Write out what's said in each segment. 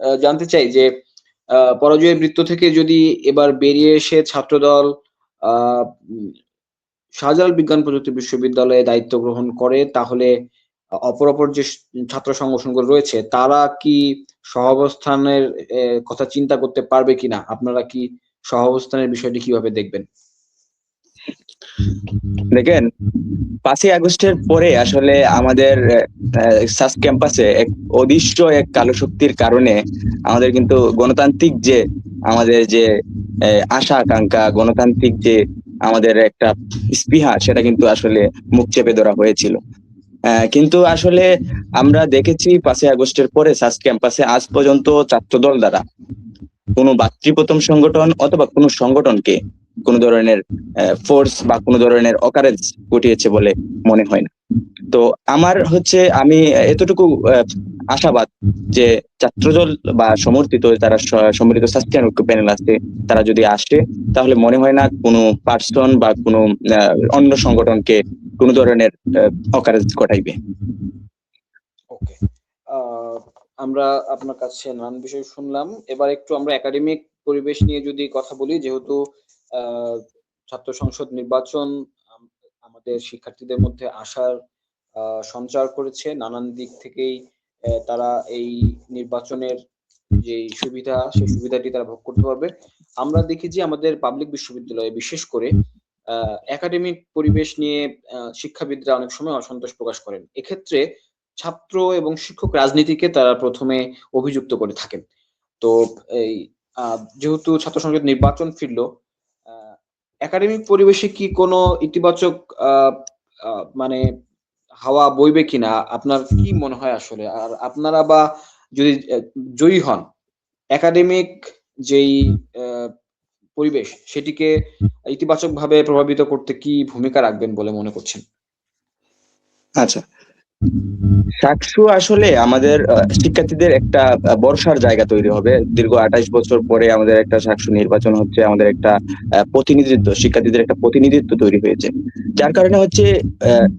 জানতে চাই যে পরাজয়ের বৃত্ত থেকে যদি এবার বেরিয়ে এসে ছাত্রদল শাহজালাল বিজ্ঞান প্রযুক্তি বিশ্ববিদ্যালয়ে দায়িত্ব গ্রহণ করে তাহলে অপর, অপর যে ছাত্র সংগঠনগুলো রয়েছে তারা কি সহাবস্থানের কথা চিন্তা করতে পারবে কিনা? আপনারা কি সহাবস্থানের বিষয়টি কীভাবে দেখবেন? দেখেন পাঁচই আগস্টের পরে আসলে আমাদের সাস্ক ক্যাম্পাসে এক অদৃশ্য এক কালো শক্তির কারণে আমাদের কিন্তু গণতান্ত্রিক যে আমাদের যে এ আশা-আকাঙ্খা, গণতান্ত্রিক যে আমাদের একটা স্পৃহা সেটা কিন্তু আসলে মুখ চেপে ধরা হয়েছিল। কিন্তু আসলে আমরা দেখেছি পাঁচই আগস্টের পরে সাস্ক ক্যাম্পাসে আজ পর্যন্ত ছাত্রদল দ্বারা কোন ভাতৃপ্রতিম সংগঠন অথবা কোন সংগঠনকে কোন ধরনের ফোর্স বা কোন ধরনের অকারেন্স ঘটিয়েছে বলে মনে হয় না। তো আমার হচ্ছে আমি এতটুকু আশাবাদ যে ছাত্রদল বা সমর্থিত তারা সম্মিলিত ছাত্রী ঐক্য প্যানেল আছে, তারা যদি আসে, তাহলে মনে হয় না কোনো পার্সন বা কোন অন্য সংগঠনকে কোন ধরনের অকারেন্স ঘটাইবে। ওকে। আমরা আপনার কাছে নানান বিষয় শুনলাম। এবার একটু আমরা একাডেমিক পরিবেশ নিয়ে যদি কথা বলি, যেহেতু ছাত্র সংসদ নির্বাচন আমাদের শিক্ষার্থীদের মধ্যে আশার আ সঞ্চার করেছে। নানান দিক থেকেই তারা এই নির্বাচনের যেই সুবিধা সেই সুবিধাটি তারা ভোগ করতে পারবে। আমরা দেখি যে আমাদের পাবলিক বিশ্ববিদ্যালয়ে বিশেষ করে একাডেমিক পরিবেশ নিয়ে শিক্ষাবিদরা অনেক সময় অসন্তোষ প্রকাশ করেন। এক্ষেত্রে ছাত্র এবং শিক্ষক রাজনীতিকে তারা প্রথমে অভিযুক্ত করে থাকেন। তো এই যেহেতু ছাত্র সংসদ নির্বাচন ফিরল, একাডেমিক পরিবেশে কি কোন ইতিবাচক মানে হাওয়া বইবে কিনা? আপনার কি মনে হয় আসলে? আর আপনারা বা যদি জয়ী হন, একাডেমিক যেই পরিবেশ সেটিকে ইতিবাচকভাবে প্রভাবিত করতে কি ভূমিকা রাখবেন বলে মনে করছেন? আচ্ছা। চাকসু আসলে আমাদের শিক্ষার্থীদের একটা বর্ষার জায়গা তৈরি হবে। দীর্ঘ ২৮ বছর পরে আমাদের একটা চাকসু নির্বাচন হচ্ছে। আমাদের একটা প্রতিনিধিত্ব, শিক্ষার্থীদের একটা প্রতিনিধিত্ব তৈরি হয়েছে। যার কারণে হচ্ছে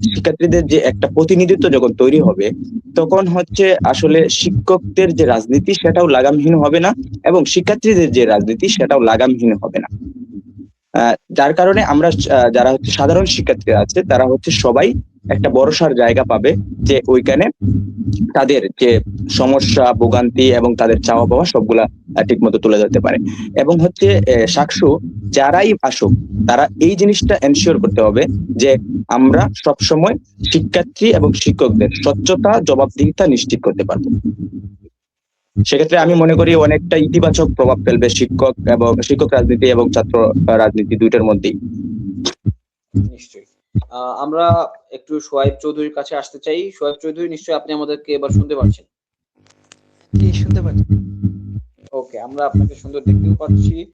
শিক্ষার্থীদের যে একটা প্রতিনিধিত্ব যখন তৈরি হবে, তখন হচ্ছে আসলে শিক্ষকদের যে রাজনীতি সেটাও লাগামহীন হবে না এবং শিক্ষার্থীদের যে রাজনীতি সেটাও লাগামহীন হবে না। যার কারণে আমরা যারা হচ্ছে সাধারণ শিক্ষার্থীরা আছে তারা হচ্ছে সবাই একটা বড়সার জায়গা পাবে যে ওইখানে তাদের যে সমস্যা, ভোগান্তি এবং তাদের চাওয়া পাওয়া সবগুলা ঠিক মতো তুলে ধরতে পারে। এবং হচ্ছে এ চাকসু যারাই আসুক তারা এই জিনিসটা এনশিওর করতে হবে যে আমরা সবসময় শিক্ষার্থী এবং শিক্ষকদের স্বচ্ছতা, জবাবদিহিতা নিশ্চিত করতে পারব। সেক্ষেত্রে আমি মনে করি অনেকটা ইতিবাচক প্রভাব ফেলবে শিক্ষক এবং শিক্ষক রাজনীতি এবং ছাত্র রাজনীতি দুইটার মধ্যেই। নিশ্চয়ই। আমরা একটু সোহেব চৌধুরীর কাছে আসতে চাই। সোহেব চৌধুরী নিশ্চয়ই আপনি আমাদেরকে এবার শুনতে পাচ্ছেন? জি, শুনতে পাচ্ছি। ওকে, আমরা আপনাকে সুন্দর দেখতেও পাচ্ছি।